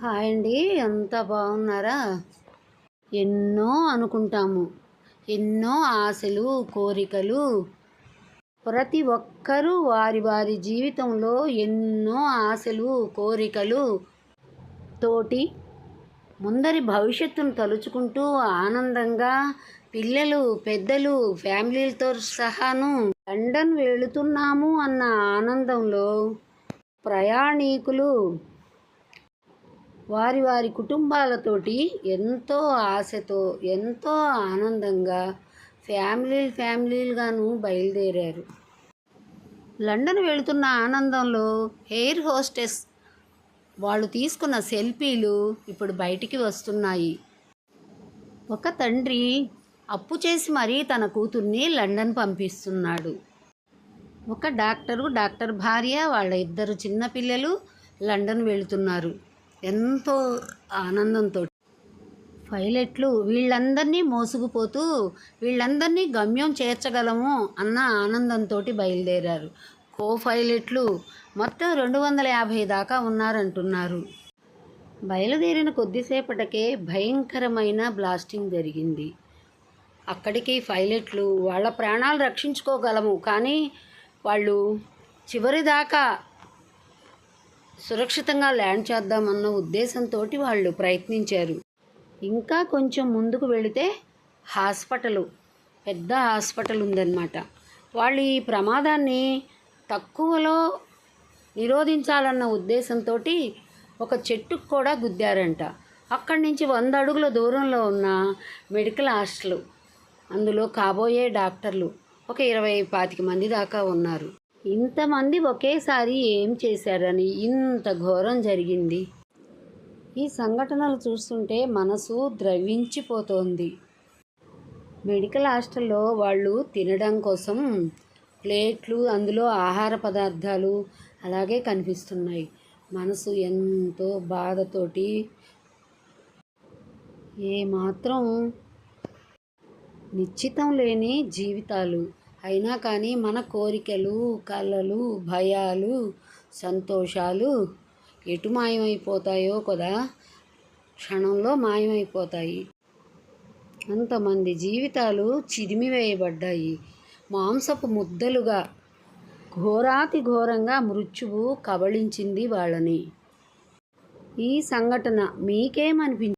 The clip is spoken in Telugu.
హాయ్ అండి. ఎంత బాగున్నారా? ఎన్నో అనుకుంటాము. ఎన్నో ఆశలు కోరికలు. ప్రతి ఒక్కరూ వారి వారి జీవితంలో ఎన్నో ఆశలు కోరికలు తోటి ముందరి భవిష్యత్తును తలుచుకుంటూ ఆనందంగా పిల్లలు పెద్దలు ఫ్యామిలీలతో సహాను లండన్ వెళుతున్నాము అన్న ఆనందంలో ప్రయాణీకులు వారి వారి కుటుంబాలతోటి ఎంతో ఆశతో ఎంతో ఆనందంగా ఫ్యామిలీలు ఫ్యామిలీలుగాను బయలుదేరారు. లండన్ వెళుతున్న ఆనందంలో ఎయిర్ హోస్టెస్ వాళ్ళు తీసుకున్న సెల్ఫీలు ఇప్పుడు బయటికి వస్తున్నాయి. ఒక తండ్రి అప్పు చేసి మరీ తన కూతుర్ని లండన్ పంపిస్తున్నాడు. ఒక డాక్టరు డాక్టర్ భార్య వాళ్ళ ఇద్దరు చిన్నపిల్లలు లండన్ వెళుతున్నారు. ఎంతో ఆనందంతో. పైలట్లు వీళ్ళందరినీ మోసుకుపోతూ వీళ్ళందరినీ గమ్యం చేర్చగలము అన్న ఆనందంతో బయలుదేరారు. కో పైలట్లు మొత్తం రెండు వందల యాభై దాకా ఉన్నారంటున్నారు. బయలుదేరిన కొద్దిసేపటికే భయంకరమైన బ్లాస్టింగ్ జరిగింది. అక్కడికి పైలట్లు వాళ్ళ ప్రాణాలు రక్షించుకోగలము కానీ వాళ్ళు చివరిదాకా సురక్షితంగా ల్యాండ్ చేద్దామన్న ఉద్దేశంతో వాళ్ళు ప్రయత్నించారు. ఇంకా కొంచెం ముందుకు వెళితే హాస్పిటల్ పెద్ద హాస్పిటల్ ఉందన్నమాట వాళ్ళు ఈ ప్రమాదాన్ని తక్కువలో నిరోధించాలన్న ఉద్దేశంతో ఒక చెట్టుకు కూడా గుద్దారంట. అక్కడి నుంచి వంద అడుగుల దూరంలో ఉన్న మెడికల్ హాస్టల్. అందులో కాబోయే డాక్టర్లు ఒక ఇరవై పాతిక మంది దాకా ఉన్నారు. ఇంతమంది ఒకేసారి ఏం చేశారని ఇంత ఘోరం జరిగింది. ఈ సంఘటనలు చూస్తుంటే మనసు ద్రవించిపోతోంది. మెడికల్ హాస్టల్లో వాళ్ళు తినడం కోసం ప్లేట్లు అందులో ఆహార పదార్థాలు అలాగే కనిపిస్తున్నాయి. మనసు ఎంతో బాధతోటి ఏమాత్రం నిశ్చితం లేని జీవితాలు. అయినా కానీ మన కోరికలు కలలు భయాలు సంతోషాలు ఎటు మాయమైపోతాయో కదా క్షణంలో మాయమైపోతాయి. అంతమంది జీవితాలు చిదిమివేయబడ్డాయి. మాంసపు ముద్దలుగా ఘోరాతి ఘోరంగా మృత్యువు కబళించింది వాళ్ళని. ఈ సంఘటన మీకేమనిపించింది